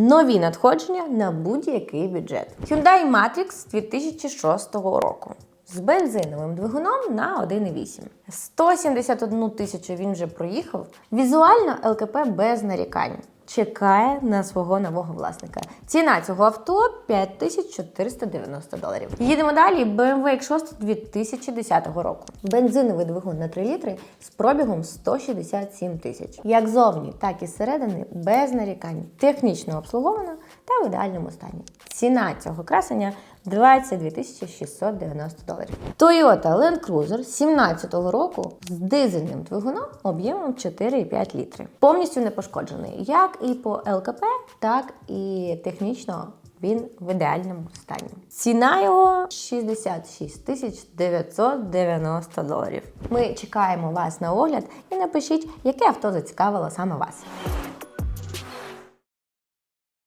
Нові надходження на будь-який бюджет. Hyundai Matrix 2006 року. З бензиновим двигуном на 1,8. 171 тисячу він вже проїхав. Візуально ЛКП без нарікань. Чекає на свого нового власника. Ціна цього авто 5490 доларів. Їдемо далі. BMW X6 2010 року. Бензиновий двигун на 3 літри з пробігом 167 тисяч. Як зовні, так і зсередини без нарікань. Технічно обслуговано та в ідеальному стані. Ціна цього красення 22 690 доларів. Toyota Land Cruiser 17-го року з дизельним двигуном об'ємом 4,5 літри. Повністю не пошкоджений як і по ЛКП, так і технічно він в ідеальному стані. Ціна його 66 тисяч 990 доларів. Ми чекаємо вас на огляд і напишіть, яке авто зацікавило саме вас.